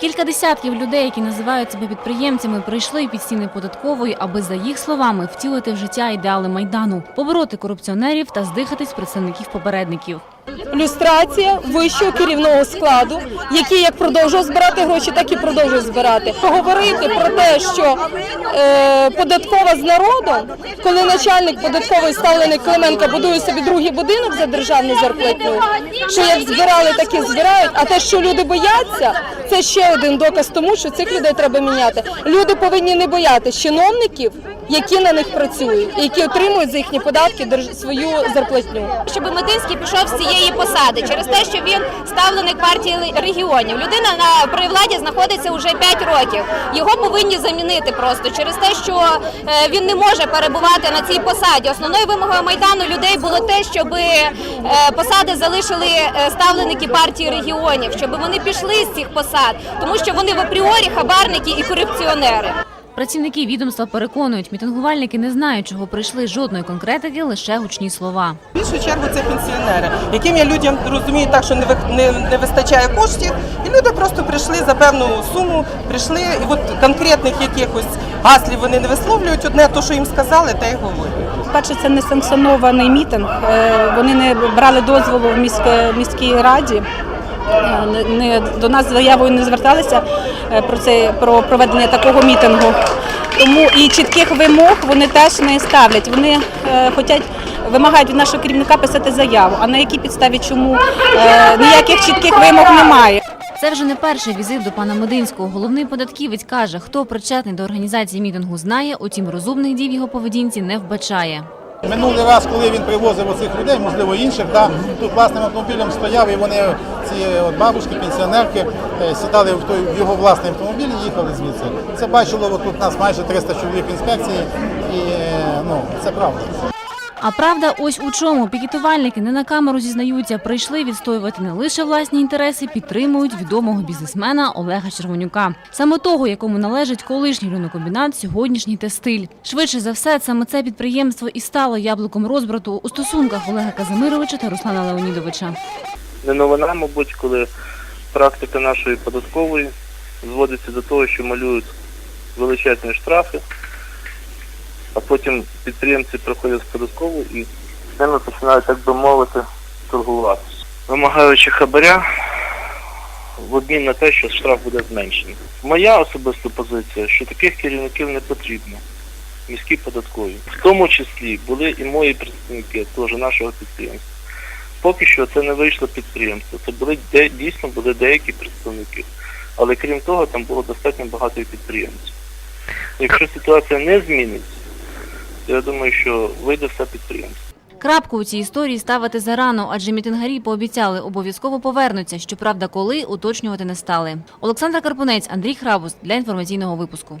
Кілька десятків людей, які називають себе підприємцями, прийшли під стіни податкової, аби за їх словами втілити в життя ідеали майдану, побороти корупціонерів та здихатись представників попередників. Люстрація вищого керівного складу, який як продовжував збирати гроші, так і продовжує збирати. Поговорити про те, що е, податкова з народом, коли начальник податкової ставлений Клименко будує собі другий будинок за державну зарплатню, що як збирали, так і збирають. А те, що люди бояться, це ще один доказ тому, що цих людей треба міняти. Люди повинні не боятися чиновників, які на них працюють, які отримують за їхні податки свою зарплатню. щоб Мединський пішов з цієї посади через те, що він ставленик партії регіонів. Людина на при владі знаходиться вже 5 років. Його повинні замінити просто через те, що е, він не може перебувати на цій посаді. Основною вимогою майдану людей було те, щоб е, посади залишили е, ставленики партії регіонів, щоб вони пішли з цих посад, тому що вони в апріорі хабарники і корупціонери. Працівники відомства переконують, мітингувальники не знають, чого прийшли жодної конкретики, лише гучні слова. В першу чергу це пенсіонери, яким я людям розумію так, що не не, не вистачає коштів, і люди просто прийшли за певну суму, прийшли, і от конкретних якихось гаслів вони не висловлюють. Одне то, що їм сказали, те й говорять. Перше, це не санкціонований мітинг. Е, Вони не брали дозволу в міськ- міській раді. Е, Не, до нас заявою не зверталися е, про це про проведення такого мітингу. Тому і чітких вимог вони теж не ставлять. Вони е, хочуть вимагають від нашого керівника писати заяву. А на якій підставі чому е, ніяких чітких вимог немає. Це вже не перший візит до пана Мединського. Головний податківець каже, хто причетний до організації мітингу, знає, утім розумних дій в його поведінці не вбачає. Минулий раз, коли він привозив оцих людей, можливо інших, да, тут власним автомобілем стояв, і вони, ці от бабушки, пенсіонерки, е, сідали в той в його власний автомобіль і їхали звідси. Це бачило, от тут нас майже 300 чоловік інспекції, і е, ну, це правда. А правда, ось у чому пікетувальники не на камеру зізнаються, прийшли відстоювати не лише власні інтереси, підтримують відомого бізнесмена Олега Червонюка, саме того, якому належить колишній льонокомбінат, сьогоднішній текстиль. Швидше за все, саме це підприємство і стало яблуком розбрату у стосунках Олега Казимировича та Руслана Леонідовича. не новина, мабуть, коли практика нашої податкової зводиться до того, що малюють величезні штрафи, а потім підприємці приходять з податкову і з ними починають, так би мовити, торгуватися. Вимагаючи хабаря в обмін на те, що штраф буде зменшений. Моя особиста позиція, що таких керівників не потрібно. Міські податкові. В тому числі були і мої представники, теж нашого підприємства. Поки що це не вийшло підприємство. Це були де дійсно були деякі представники. Але крім того, там було достатньо багато підприємців. Якщо ситуація не зміниться, я думаю, що вийде все підприємство. Крапку у цій історії ставити зарано, адже мітингарі пообіцяли обов'язково повернуться. Щоправда, коли уточнювати не стали. Олександра Карпунець, Андрій Храбус для інформаційного випуску.